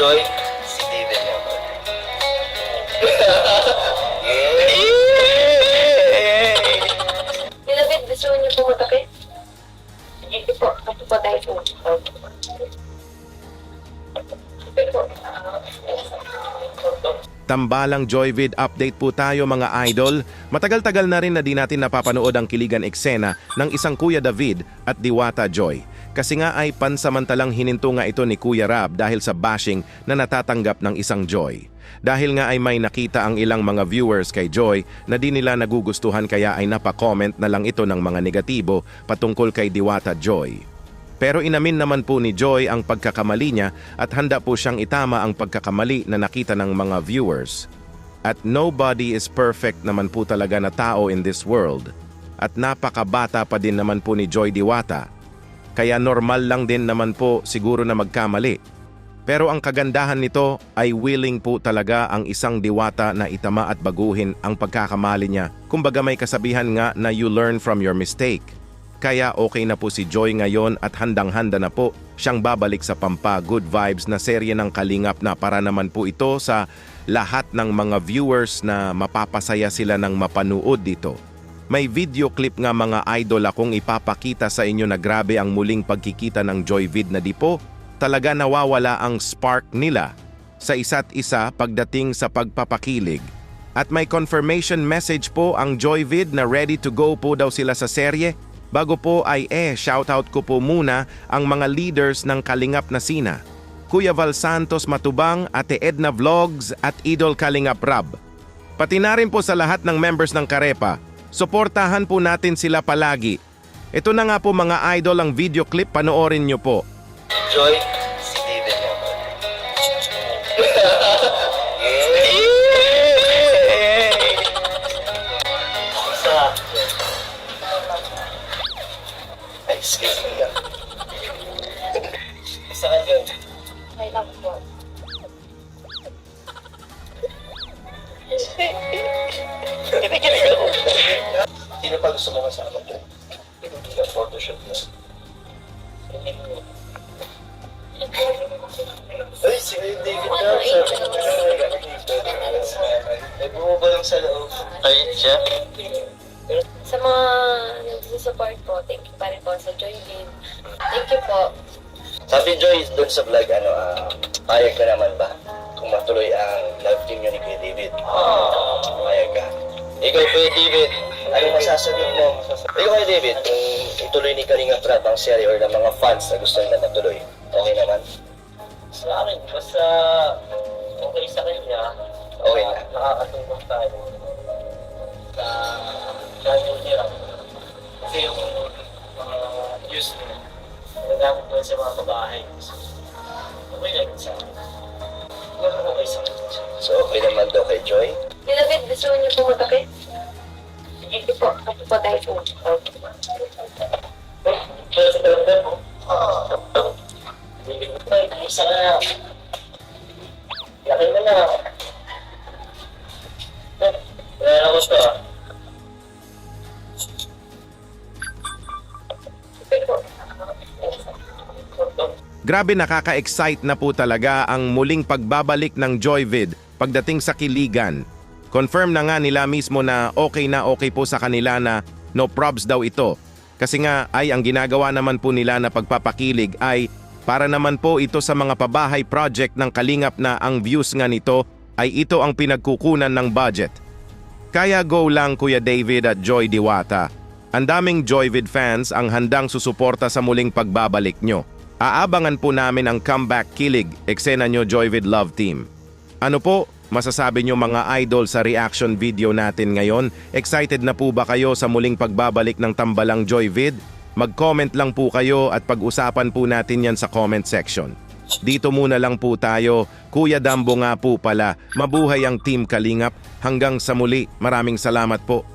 Joy, si David naman. Nilabit, gusto niyo po magkape? Hindi po, kape po tayo po. Tambalang Joyvid update po tayo mga idol. Matagal-tagal na rin na di natin napapanood ang kiligan eksena ng isang Kuya David at Diwata Joy. Kasi nga ay pansamantalang hininto nga ito ni Kuya Rab dahil sa bashing na natatanggap ng isang Joy. Dahil nga ay may nakita ang ilang mga viewers kay Joy na di nila nagugustuhan kaya ay napakomment na lang ito ng mga negatibo patungkol kay Diwata Joy. Pero inamin naman po ni Joy ang pagkakamali niya at handa po siyang itama ang pagkakamali na nakita ng mga viewers. At nobody is perfect naman po talaga na tao in this world. At napakabata pa din naman po ni Joy Diwata. Kaya normal lang din naman po siguro na magkamali. Pero ang kagandahan nito ay willing po talaga ang isang diwata na itama at baguhin ang pagkakamali niya. Kumbaga may kasabihan nga na you learn from your mistake. Kaya okay na po si Joy ngayon at handang-handa na po siyang babalik sa Pampa Good Vibes na serye ng Kalingap na para naman po ito sa lahat ng mga viewers na mapapasaya sila ng mapanood dito. May video clip nga mga idol akong ipapakita sa inyo na grabe ang muling pagkikita ng Joyvid na di po talaga nawawala ang spark nila sa isa't isa pagdating sa pagpapakilig. At may confirmation message po ang Joyvid na ready to go po daw sila sa serye. Bago po ay eh, shoutout ko po muna ang mga leaders ng Kalingap na Sina. Kuya Val Santos Matubang, Ate Edna Vlogs at Idol Kalingap Rab. Pati na rin po sa lahat ng members ng Karepa, suportahan po natin sila palagi. Ito na nga po mga idol ang video clip, panoorin nyo po. Joy, si David naman. Excuse me. Isa ka dyan. Ay, lang po. Kinikilig ako. Sino pa gusto mo kasama dyan? Yung photoshoot na. Ay, si David na. Ay, bumaba lang sa loob. Ay, siya? Sa mga nagsusupport po, thank you pa rin po sa Joy Game. Thank you po. Sabi Joy, doon sa vlog, ano, ah, payag ka naman ba? Kung matuloy ang love team niyo ni Kuya David. Ka. Ikaw, Kuya David, anong masasagot mo? Ikaw, Kuya David, kung ituloy ni Kalinga Prab ang serie or ng mga fans na gusto nila matuloy, okay naman? Sa akin, basta okay sa kanya, Okay na. nakakatulong tayo sa channel niya. Kasi yung mga views niya, nagagamit mo sa mga babae. Okay na rin sa akin. Wala okay sa akin. So, okay naman daw kay Joy. Nilabit, gusto niyo po magkape? Hindi po, kape po tayo po. Kaya sa talaga mo, hindi ko tayo isa ka na. Laki mo na. Wala na gusto ah. Grabe nakaka-excite na po talaga ang muling pagbabalik ng Joyvid pagdating sa kiligan. Confirm na nga nila mismo na okay na okay po sa kanila na no probs daw ito. Kasi nga ay ang ginagawa naman po nila na pagpapakilig ay para naman po ito sa mga pabahay project ng Kalingap na ang views nga nito ay ito ang pinagkukunan ng budget. Kaya go lang Kuya David at Joy Diwata. Ang daming Joyvid fans ang handang susuporta sa muling pagbabalik nyo. Aabangan po namin ang comeback kilig, eksena nyo Joyvid Love Team. Ano po, masasabi nyo mga idol sa reaction video natin ngayon? Excited na po ba kayo sa muling pagbabalik ng Tambalang Joyvid? Mag-comment lang po kayo at pag-usapan po natin yan sa comment section. Dito muna lang po tayo. Kuya Dambo nga po pala. Mabuhay ang Team Kalingap. Hanggang sa muli, maraming salamat po.